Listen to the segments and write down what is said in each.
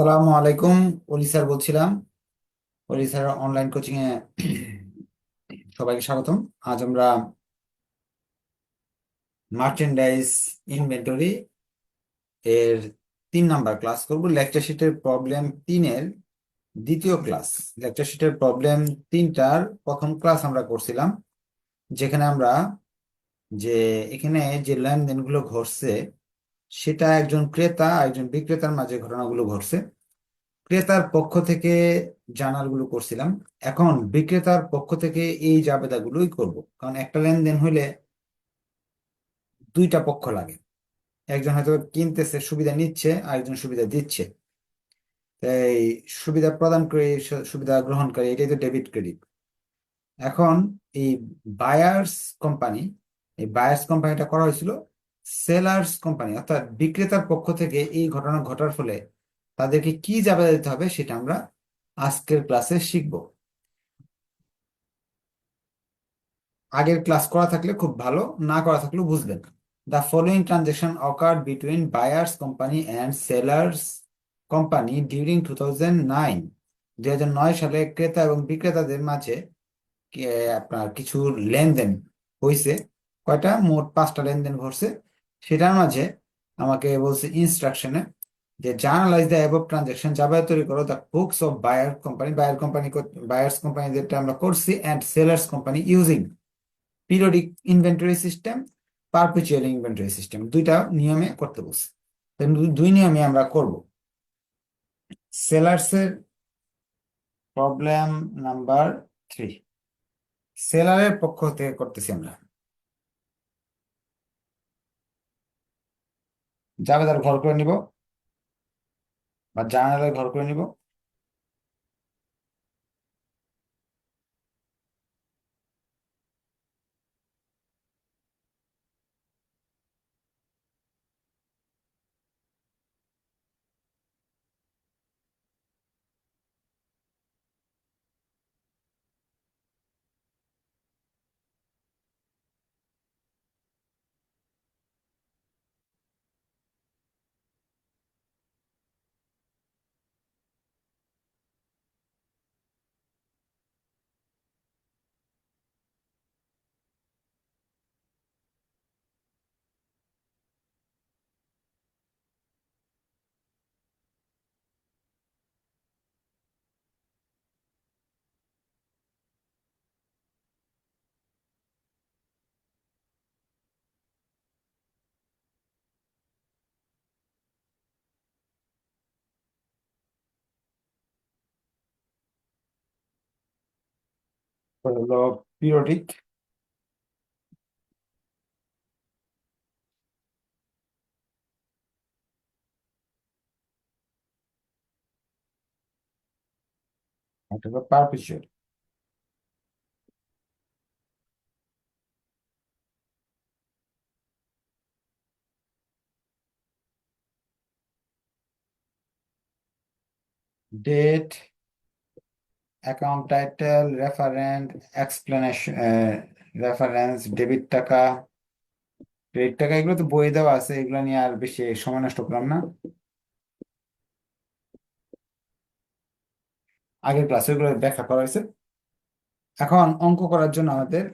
সালামু আলাইকুম। অলি স্যার বলছিলাম। অলি স্যার অনলাইন কোচিং এ সবাইকে স্বাগতম। আজ আমরা মার্চেন্ডাইজ ইনভেন্টরি এর তিন নাম্বার ক্লাস করব। লেকচার শিটের প্রবলেম তিনের দ্বিতীয় ক্লাস লেকচার শিটের প্রবলেম তিনটার প্রথম ক্লাস আমরা করছিলাম। যেখানে আমরা যে এখানে যে লেনদেনগুলো ঘটছে সেটা একজন ক্রেতা একজন বিক্রেতার মাঝে ঘটনাগুলো ঘটছে। ক্রেতার পক্ষ থেকে জানালগুলো করছিলাম। এখন বিক্রেতার পক্ষ থেকে এই জাবেদাগুলোই করব। কারণ একটা লেনদেন হইলে দুইটা পক্ষ লাগে। একজন হয়তো কিনতেছে, সুবিধা নিচ্ছে আর একজন সুবিধা দিচ্ছে। এই সুবিধা প্রদান করে সুবিধা গ্রহণকারী, এটাই তো ডেবিট ক্রেডিট। এখন এই বায়ার্স কোম্পানি এই বায়ার্স কোম্পানিটা করা হয়েছিল। সেলার্স কোম্পানি, অর্থাৎ বিক্রেতার পক্ষ থেকে এই ঘটনা ঘটার ফলে তাদেরকে কি জাবেদা দিতে হবে সেটা আমরা আজকের ক্লাসে শিখব। আগের ক্লাস করা থাকলে খুব ভালো, না করা থাকলেও বুঝবেন। The following transaction occurred between buyers company and sellers company during two thousand nine হাজার নয় সালে ক্রেতা এবং বিক্রেতাদের মাঝে আপনার কিছু লেনদেন হয়েছে কয়টা? মোট পাঁচটা লেনদেন ঘটছে। সেটার মাঝে আমাকে বলছে ইনস্ট্রাকশনে যে জার্নালাইজ দ্য অ্যাবভ ট্রানজাকশন যাবে তৈরি করো the books of buyer company buyer company buyers company যেটা আমরা করছি and sellers company using periodic inventory system perpetual inventory system দুইটা নিয়মে করতে বলছি। দুই নিয়মে আমরা করব। সেলার্সের প্রবলেম নাম্বার থ্রি সেলারের পক্ষ থেকে করতেছি আমরা। জাবেদার ঘর করে নিব বা জার্নালে ঘর করে নিব। for the law periodic. To the perpetual. Date account title reference explanation reference debit টাকা ক্রেডিট টাকা, এগুলো তো বই দেওয়া আছে, এগুলো নিয়ে আর বেশি সময় নষ্ট করলাম না। আগের ক্লাসে এগুলো ব্যাখ্যা করা হয়েছে। এখন অঙ্ক করার জন্য আমাদের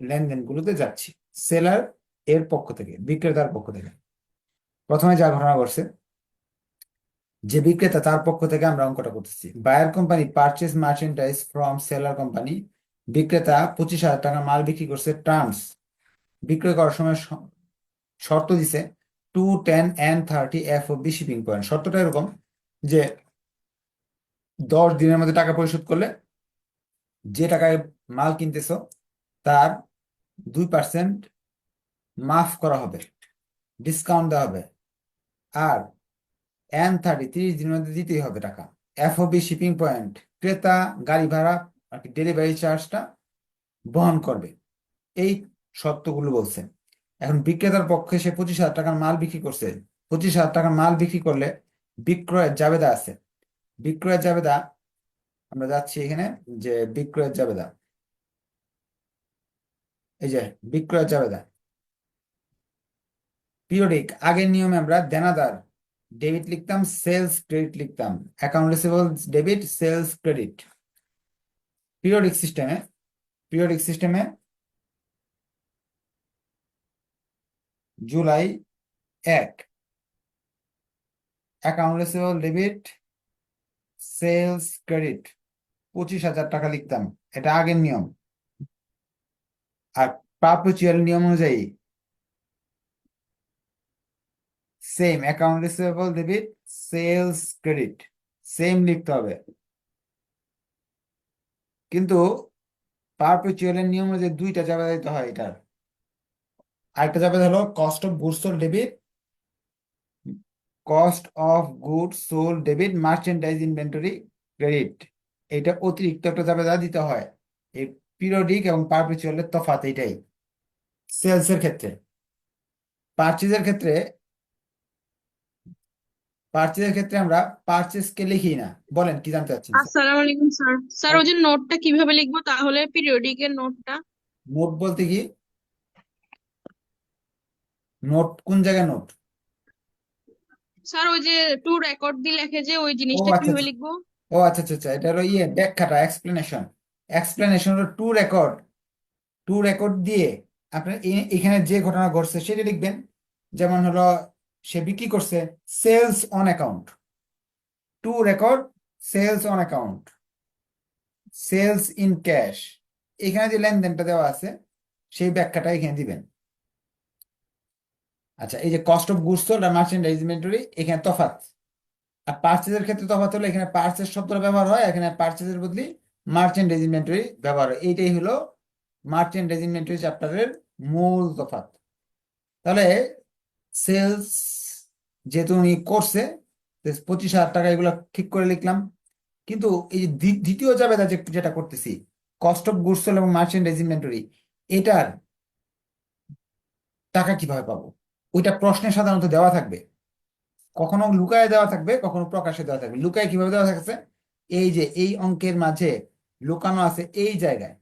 লেনদেনগুলোতে যাচ্ছি। সেলার এর পক্ষ থেকে, বিক্রেতার পক্ষ থেকে। প্রথমে যা ঘটনা ঘটছে যে বিক্রেতা তার পক্ষ থেকে আমরা অঙ্কটা করতেছি। Buyer company purchase merchandise from seller company বিক্রেতা পঁচিশ হাজার টাকা মাল বিক্রি করছে টার্মস বিক্রয় করার সময় শর্ত দিছে two ten N thirty F O B shipping point শর্তটা এরকম যে দশ দিনের মধ্যে টাকা পরিশোধ করলে যে টাকায় মাল কিনতেছ তার দুই পার্সেন্ট মাফ করা হবে ডিসকাউন্ট দেওয়া হবে। আর এন থার্টি তিরিশ দিনের মধ্যে দিতেই হবে টাকা। এফওবি শিপিং পয়েন্ট ক্রেতা, গাড়ি ভাড়া, আর কি ডেলিভারি চার্জটা বহন করবে। এই শর্তগুলো বলছে। এখন বিক্রেতার পক্ষে সে পঁচিশ হাজার টাকার মাল বিক্রি করছে। পঁচিশ হাজার টাকার মাল বিক্রি করলে বিক্রয়ের জাবেদা আছে। বিক্রয়ের জাবেদা, আমরা যাচ্ছি এখানে যে বিক্রয়ের জাবেদা। এই যে বিক্রয়ের জাবেদা। পিরিয়ডিক আগের নিয়মে আমরা দেনাদার ডেবিট লিখতাম সেলস ক্রেডিট লিখতাম। Account receivable debit sales credit periodic সিস্টেমে পিরিয়ডিক সিস্টেমে জুলাই এক। Account receivable debit sales credit পঁচিশ হাজার টাকা লিখতাম। এটা আগের নিয়ম। আর পারপেচুয়াল নিয়ম অনুযায়ী same account receivable debit sales credit same লিখতে হবে। কিন্তু পারপেচুয়ালের নিয়ম অনুযায়ী দুইটা জায়গা দিতে হয় এটার আরেকটা যাবে হলো cost of goods sold debit cost of goods sold debit merchandise inventory credit এটা অতিরিক্ত একটা জাবেদা দিতে হয়। এই পিরিয়ডিক এবং পারপেচুয়ালের তফাৎ এটাই। সেলস এর ক্ষেত্রে। পারচেজের ক্ষেত্রে পারচেজের ক্ষেত্রে আমরা পারচেজ কে লিখি না। বলেন কি জানতে চাচ্ছেন? আসসালামু আলাইকুম স্যার। স্যার ওই যে নোটটা কীভাবে লিখব? তাহলে পিরিয়ডিক এর নোটটা নোট বলতে কি? নোট কোন জায়গায় নোট স্যার ওই যে টু রেকর্ড দিয়ে লেখে যে ওই ও জিনিসটা আচ্ছা কীভাবে আচ্ছা। লিখব? ও আচ্ছা আচ্ছা আচ্ছা। এটা হলো ইয়ে ব্যাখ্যাটা এক্সপ্লেনেশন এক্সপ্লেনেশন হলো টু রেকর্ড টু রেকর্ড দিয়ে আপনার এ- এখানে যে ঘটনা ঘটছে সেটা লিখবেন। যেমন হলো সে বিক্রি করছে sales on account to record sales on account sales in cash এখানে যে লেনদেনটা দেওয়া আছে, সেই ব্যাখ্যাটা এখানে দিবেন। আচ্ছা এই যে কস্ট অফ গুডস সোল্ড আর মার্চেন্ডাইজ ইনভেন্টরি এখানে তফাৎ। আর পার্চেজের ক্ষেত্রে তফাৎ হলো এখানে পার্চেজ শব্দটা ব্যবহার হয় এখানে পার্চেজের বদলি মার্চেন্ডাইজ ইনভেন্টরি ব্যবহার হয়। এইটাই হলো মার্চেন্ডাইজ ইনভেন্টরি চ্যাপ্টারের মূল তফাৎ। তাহলে সেলস যেহেতু উনি করছে পঁচিশ হাজার টাকা এগুলো ঠিক করে লিখলাম। কিন্তু এই যে দ্বিতীয় জাবেদা যে যেটা করতেছি কস্ট অফ গুডস এবং মার্চেন্ডাইজ ইনভেন্টরি এটার টাকা কীভাবে পাবো? ওইটা প্রশ্নে সাধারণত দেওয়া থাকবে। কখনো লুকায় দেওয়া থাকবে, কখনো প্রকাশে দেওয়া থাকবে। লুকায় কীভাবে দেওয়া থাকছে? এই যে, এই অঙ্কের মাঝে লুকানো আছে এই জায়গায়।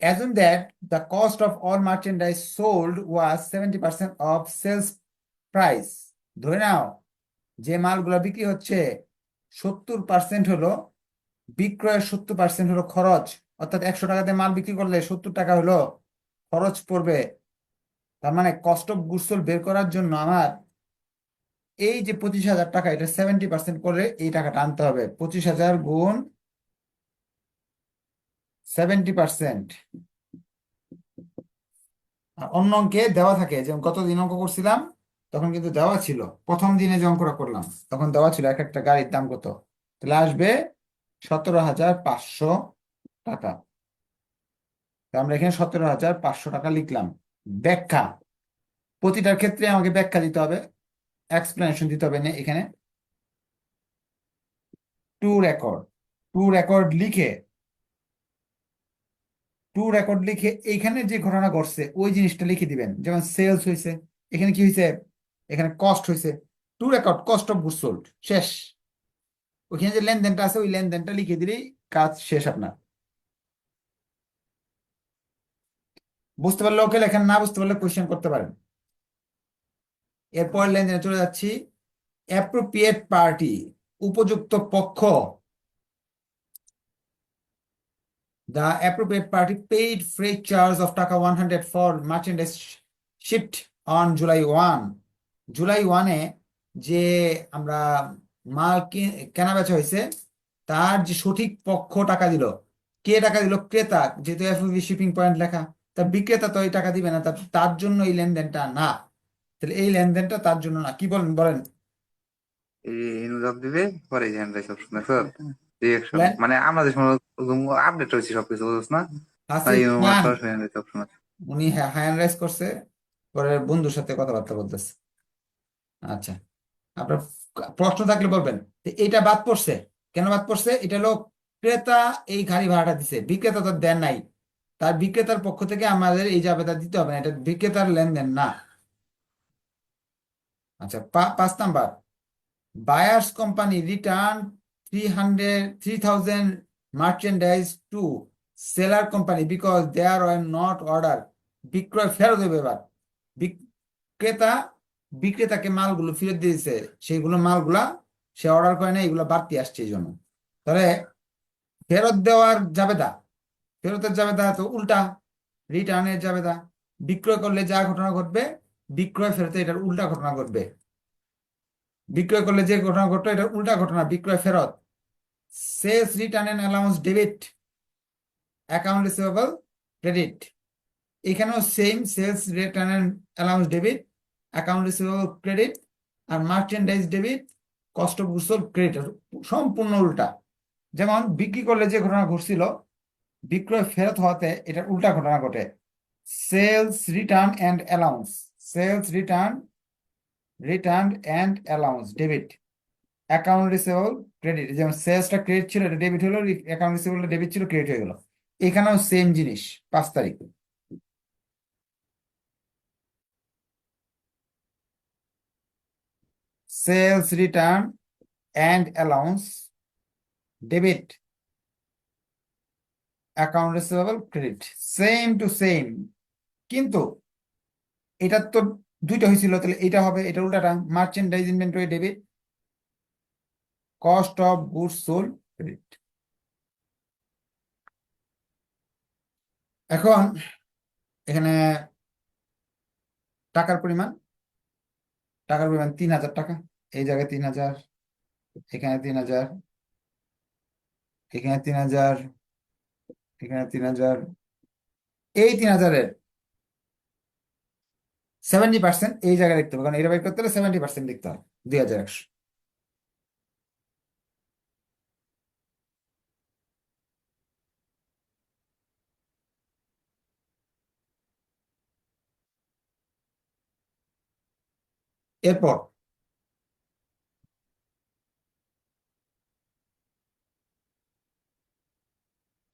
Assume that the cost of all merchandise sold was 70% of sales price. ধরে নাও, যে মালগুলো বিক্রি হচ্ছে, সত্তর পার্সেন্ট হলো বিক্রয়ের সত্তর পার্সেন্ট হলো খরচ। অর্থাৎ একশো টাকাতে মাল বিক্রি করলে সত্তর টাকা হলো খরচ পড়বে। তার মানে কস্ট অফ গুডস সোল্ড বের করার জন্য আমার এই যে পঁচিশ হাজার টাকা, এটা সেভেন্টি পার্সেন্ট করে এই টাকাটা আনতে হবে। পঁচিশ হাজার গুণ সেভেন্টি পার্সেন্ট আর অন্য অঙ্কে দেওয়া থাকে, যেমন গত দিন অঙ্ক করছিলাম, তখন কিন্তু দেওয়া ছিল। প্রথম দিনে যে অঙ্কটা করলাম, তখন দেওয়া ছিল এক একটা গাড়ির দাম কত? তাহলে আসবে সতেরো হাজার পাঁচশো টাকা। আমরা এখানে সতেরো হাজার পাঁচশো টাকা লিখলাম। ব্যাখ্যা। প্রতিটার ক্ষেত্রে আমাকে ব্যাখ্যা দিতে হবে এক্সপ্লেনেশন দিতে হবে না এখানে। To record. টু রেকর্ড লিখে টু রেকর্ড লিখে এইখানে যে ঘটনা ঘটছে, ওই জিনিসটা লিখে দিবেন। যেমন সেলস হয়েছে, এখানে কি হয়েছে? এখানে কস্ট হয়েছে। To record, cost of goods sold, শেষ। ওইখানে যে লেনদেনটা আছে, ওই লেনদেনটা লিখে দিলেই কাজ শেষ আপনার। বুঝতে পারলে ওকে লেখেন, না বুঝতে পারলে কোয়েশ্চেন করতে পারেন। এরপর লেনদেনে চলে যাচ্ছি। অ্যাপ্রোপ্রিয়েট পার্টি উপযুক্ত পক্ষ। The appropriate party paid freight charge of টাকা 100 for merchandise shipped on July 1 July ওয়ানে যে আমরা মাল কেনা বেচা হয়েছে, তার যে সঠিক পক্ষ টাকা দিল, কে টাকা দিল? ক্রেতা। যেহেতু এফওবি শিপিং পয়েন্ট লেখা, তা বিক্রেতা তো এই টাকা দিবে না তার জন্য এই লেনদেনটা না। তাহলে এই লেনদেনটা তার জন্য না। কি বলেন বলেন। এই ইনজাম দিবে পরে হ্যান্ড রাইস অপশন আছে রিঅ্যাকশন Plan- মানে আমাদের সময় আপডেট হয়েছে সবকিছু বুঝছ না? তাই উনি হ্যান্ড রাইজ করছে পরে বন্ধুর সাথে কথাবার্তা বলতেছে। আচ্ছা। আপনার প্রশ্ন থাকলে বলবেন তো এইটা বাদ পড়ছে। কেন বাদ পড়ছে? এটা হলো ক্রেতা এই গাড়ি ভাড়াটা দিছে। বিক্রেতা তো দেন নাই। তার বিক্রেতার পক্ষ থেকে আমাদের এই জাবেদা দিতে হবে না এটা বিক্রেতার লেনদেন না। আচ্ছা পা- পাঁচ number. Buyers company return three hundred three thousand merchandise to seller company because there were not order বিক্রয় ফেরত দেবে এবার। বিক্রেতা, বিক্রেতাকে মালগুলো ফেরত দিয়েছে, সেইগুলো মালগুলা সে অর্ডার করে না এগুলো বাড়তি আসছে এই জন্য। তাহলে ফেরত দেওয়ার জাবেদা, ফেরতের জাবেদা তো উল্টা রিটার্নের জাবেদা। বিক্রয় করলে যা ঘটনা ঘটবে, বিক্রয় ফেরতে এটার উল্টা ঘটনা ঘটবে। বিক্রয় করলে যে ঘটনা ঘটলো, এটা উল্টা ঘটনা, বিক্রয় ফেরত। Sales return and allowance debit account receivable credit এখানেও same sales return and allowance debit account receivable credit R merchandise debit cost of goods credit সম্পূর্ণ উল্টা। যেমন বিক্রি করলে যে ঘটনা ঘটছিল, বিক্রয় ফেরত হওয়াতে এটার উল্টা ঘটনা ঘটে। Sales return and allowance sales return return and allowance debit account receivable credit যেমন সেলসটা ক্রেডিট ছিল, এটা ডেবিট হলো অ্যাকাউন্ট রিসিভেবলটা ডেবিট ছিল ক্রেডিট হয়ে গেল। এখানেও সেম জিনিস, পাঁচ তারিখ। Sales return and allowance debit account receivable credit same to same কিন্তু, এটা তো দুইটা হয়েছিল, তাহলে এটা হবে, এটা উল্টাটা merchandise inventory debit cost of goods sold credit এখন এখানে টাকার পরিমাণ টাকার পরিমাণ তিন হাজার টাকা। এই জায়গায় তিন হাজার, এখানে তিন হাজার, এখানে তিন হাজার, এখানে তিন হাজার। এই তিন হাজারের সেভেন্টি পার্সেন্ট এই জায়গায় দেখতে হবে, কারণ এটা বের করতে হলে সেভেন্টি পার্সেন্ট দেখতে হবে, দুই হাজার একশো। এরপর,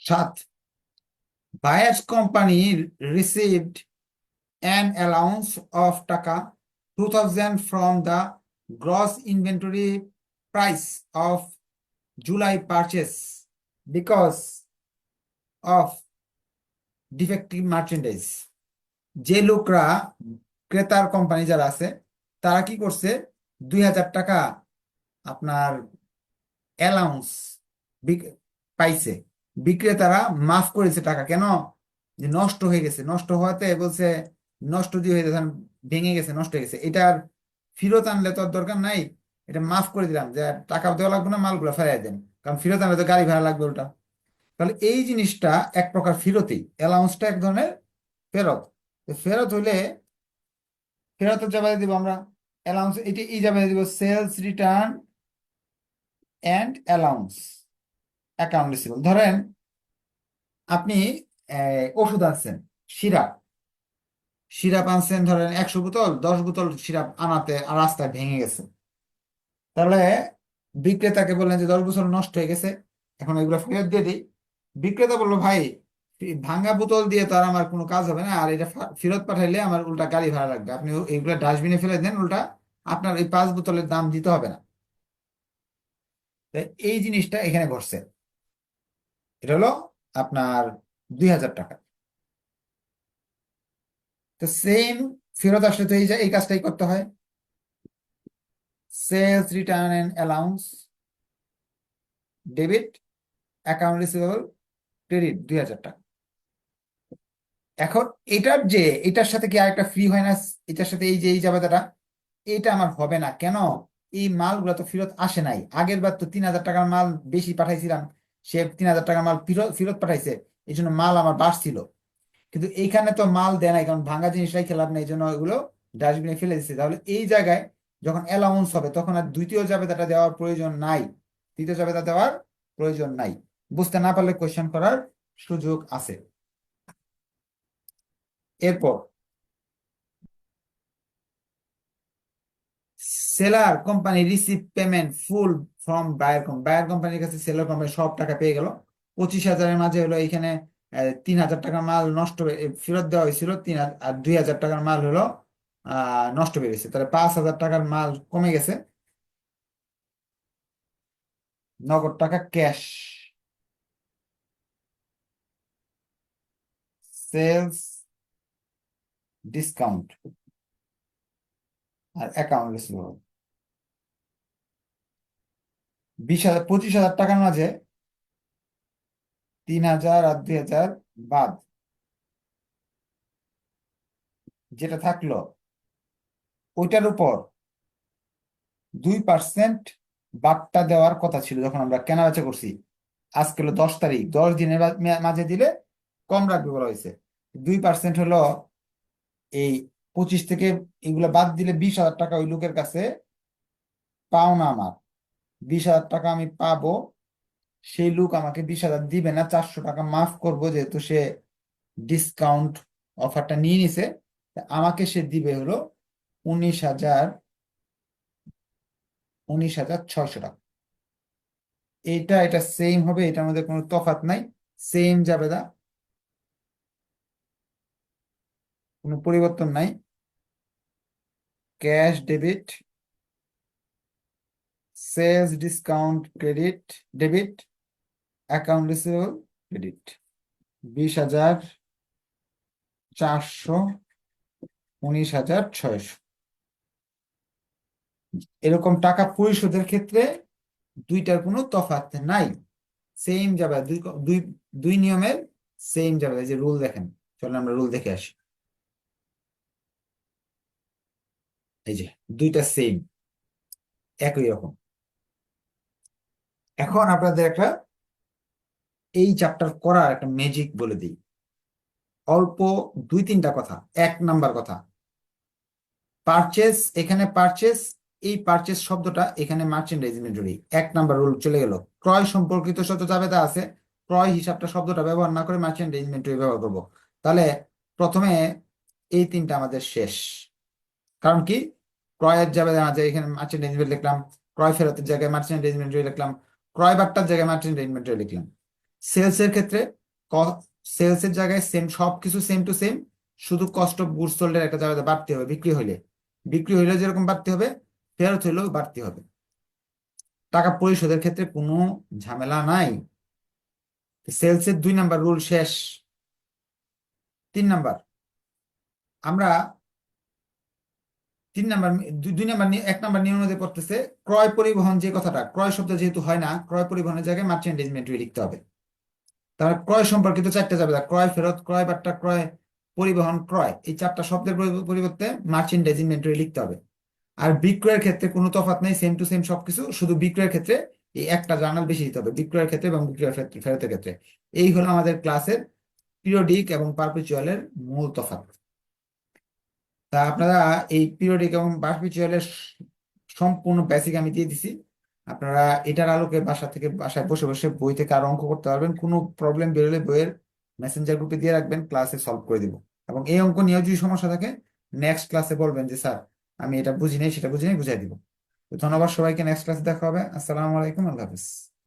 সাত buyers company received an allowance of টাকা 2000 from the gross inventory price of July purchase because of defective merchandise যে লোকরা ক্রেতার কোম্পানি যারা আছে তারা কি করছে দুই হাজার টাকা আপনার অ্যালাউন্স পাইছে বিক্রেতারা মাফ করেছে টাকা কেন যে নষ্ট হয়ে গেছে নষ্ট হওয়াতে বলছে নষ্ট দিয়ে হয়ে গেছে ভেঙে গেছে, নষ্ট হয়ে গেছে এটার ফেরত আনলে তো আর দরকার নাই। এটা মাফ করে দিলাম, যে আর টাকা দেওয়া লাগবে না, মালগুলো ফেরাই দেন। কারণ ফেরত আনলে তো গাড়ি ভাড়া লাগবে ওটা। তাহলে এই জিনিসটা এক প্রকার ফেরতই। অ্যালাউন্সটা এক ধরনের ফেরত। ফেরত হইলে ফেরতের জবাবে দিব আমরা অ্যালাউন্স, এটি এই জবাবে দিব sales return and allowance. Account receivable. ধরেন আপনি ওষুধ আনছেন, সিরাপ। সিরাপ আনছেন, ধরেন একশো বোতল, দশ বোতল সিরাপ আনাতে রাস্তায় ভেঙে গেছে। তাহলে বিক্রেতাকে বললেন যে, দশ বোতল নষ্ট হয়ে গেছে, এখন এগুলো ফেরত দিয়ে দিই। বিক্রেতা বলল, ভাই, ভাঙ্গা বোতল দিয়ে তো আর আমার কোনো কাজ হবে না, আর এটা ফেরত পাঠাইলে আমার উল্টা গাড়ি ভাড়া লাগবে। আপনি এগুলো ডাস্টবিনে ফেলে দেন, উল্টা আপনার এই পাঁচ বোতলের দাম দিতে হবে না। এই জিনিসটা এখানে ঘটছে। এটা হলো আপনার দুই হাজার টাকা। তো সেম ফেরত আসলে তো এই এই কাজটাই করতে হয়। Sales return and allowance debit account receivable credit দুই হাজার টাকা। এখন এটার যে, এটার সাথে কি আরেকটা ফ্রি হয় না? এটার সাথে এই যে, এই জাবেদাটা এটা আমার হবে না। কেন? এই মালগুলো তো ফেরত আসে নাই। আগের বার তো তিন হাজার টাকার মাল বেশি পাঠাইছিলাম, সে তিন হাজার টাকার মাল ফেরত ফেরত পাঠাইছে। এই জন্য মাল আমার বাড়ছিল। কিন্তু এইখানে তো মাল দেয় নাই, কারণ ভাঙা জিনিসটাই খেলাপ নেই এই জন্য এগুলো ডাস্টবিনে ফেলে দিচ্ছে। তাহলে এই জায়গায় যখন অ্যালাউন্স হবে, তখন আর দ্বিতীয় জাবেদাটা দেওয়ার প্রয়োজন নাই। তৃতীয় জাবেদা দেওয়ার প্রয়োজন নাই। বুঝতে না পারলে কোয়েশ্চেন করার সুযোগ আছে। এরপর seller company receive payment full from buyer company buyer কোম্পানির কাছে সেলার কোম্পানি সব টাকা পেয়ে গেল। পঁচিশ হাজারের মাঝে হলো এখানে তিন হাজার টাকার মাল নষ্ট ফেরত দেওয়া হয়েছিল, তিন হাজার আর দুই হাজার টাকার মাল হলো নষ্ট হয়ে গেছে। তাহলে পাঁচ হাজার টাকার মাল কমে গেছে। নগদ টাকা ক্যাশ। Sales discount. আর অ্যাকাউন্ট রিসিভেবল বিশ হাজার, পঁচিশ হাজার টাকার মাঝে তিন হাজার আর দুই হাজার বাদ। যেটা থাকল, ওইটার উপর দুই পার্সেন্ট বাদটা দেওয়ার কথা ছিল যখন আমরা কেনা বেচা করছি। আজকে হলো দশ তারিখ, দশ দিনের মাঝে দিলে কম রাখবে বলা হয়েছে। দুই পার্সেন্ট হলো এই পঁচিশ থেকে এগুলো বাদ দিলে বিশ হাজার টাকা ওই লোকের কাছে পাওনা আমার। বিশ হাজার টাকা আমি পাবো সেই লোক আমাকে বিশ হাজার দিবে না, চারশো টাকা মাফ করব যেহেতু সে ডিসকাউন্ট অফারটা নিয়ে নিছে। আমাকে সে দিবে হলো উনিশ হাজার উনিশ হাজার ছয়শো টাকা। এটা এটা সেম হবে, এটার মধ্যে কোনো তফাৎ নাই সেম যাবে দা কোনো পরিবর্তন নাই। Cash debit sales discount credit debit account receivable credit বিশ হাজার চারশো উনিশ হাজার ছয়শো। এরকম টাকা পরিশোধের ক্ষেত্রে দুইটার কোনো তফাৎ নাই। সেম যাবে দুই দুই নিয়মের সেম যাবে যে রুল দেখেন, চলেন আমরা রুল দেখে আসি। এই যে দুইটা সেম একই রকম। এখন আপনাদের একটা এই চ্যাপ্টার করার একটা ম্যাজিক বলে দিই। অল্প দুই তিনটা কথা, এক নাম্বার কথা। পারচেস এখানে পারচেস এই পারচেস শব্দটা এখানে মার্চেন্ডাইজ ইনভেন্টরি এক নাম্বার রুল চলে গেল। ক্রয় সম্পর্কিত শব্দ জাবেদা আছে, ক্রয় হিসাবটা শব্দটা ব্যবহার না করে মার্চেন্ডাইজ ইনভেন্টরি ব্যবহার করব। তাহলে প্রথমে এই তিনটা আমাদের শেষ। কারণ কি? ক্রয়ের জাবেদা আছে এখানে মার্চেন্ডাইজ লিখলাম। ক্রয় ফেরতের জায়গায় মার্চেন্ডাইজ ইনভেন্টরি লিখলাম। ক্রয় বার্তার জায়গায় মার্চেন্ডাইজ ইনভেন্টরি লিখলাম। সেলস এর ক্ষেত্রে সেলস এর জায়গায় সেম সবকিছু সেম টু সেম শুধু কস্ট অফ গুডস সোল্ড এর একটা জায়গায় বাড়তে হবে, বিক্রি হইলে। বিক্রি হইলে যেরকম বাড়তে হবে, ফেরত হইলেও বাড়তে হবে। টাকা পরিশোধের ক্ষেত্রে কোনো ঝামেলা নাই। সেলস এর দুই নাম্বার রুল শেষ। তিন নাম্বার, আমরা তিন নাম্বার, দুই নাম্বার, এক নাম্বার নিয়ম অনুযায়ী পড়তেছে ক্রয় পরিবহন যে কথাটা, ক্রয় শব্দ যেহেতু হয় না, ক্রয় পরিবহনের জায়গায় মার্চেন্ডাইজ ইনভেন্টরি লিখতে হবে। তাহলে ক্রয় সম্পর্কিত চারটা যাবে ক্রয় ফেরত, ক্রয় বার্তা ক্রয় পরিবহন, ক্রয়। এই চারটা শব্দের পরিবর্তে মার্চেন্ডাইজ ইনভেন্টরি লিখতে হবে। আর বিক্রয়ের ক্ষেত্রে কোনো তফাৎ নেই সেম টু সেম সবকিছু, শুধু বিক্রয়ের ক্ষেত্রে এই একটা জার্নাল বেশি দিতে হবে, বিক্রয়ের ক্ষেত্রে এবং বিক্রয়ের ক্ষেত্রে, ফেরতের ক্ষেত্রে। এই হলো আমাদের ক্লাসের পিরিয়ডিক এবং পারপিচুয়ালের মূল তফাৎ। তা আপনারা এই পিরিয়ডিক এবং পারপিচুয়ালের সম্পূর্ণ বেসিক আমি দিয়ে দিছি। আপনারা এটার আলোকে বাসা থেকে বাসায় বসে বসে বই থেকে আরও অঙ্ক করতে পারবেন। কোনো প্রবলেম বেরোলে বইয়ের মেসেঞ্জার গ্রুপে দিয়ে রাখবেন ক্লাসে সলভ করে দিব। এবং এই অঙ্ক নিয়েও যদি সমস্যা থাকে নেক্সট ক্লাসে বলবেন যে, স্যার, আমি এটা বুঝি নাই সেটা বুঝি নাই বুঝাই দিব। তো ধন্যবাদ সবাইকে নেক্সট ক্লাসে দেখা হবে। আসসালামু আলাইকুম, আল্লাহ হাফিজ।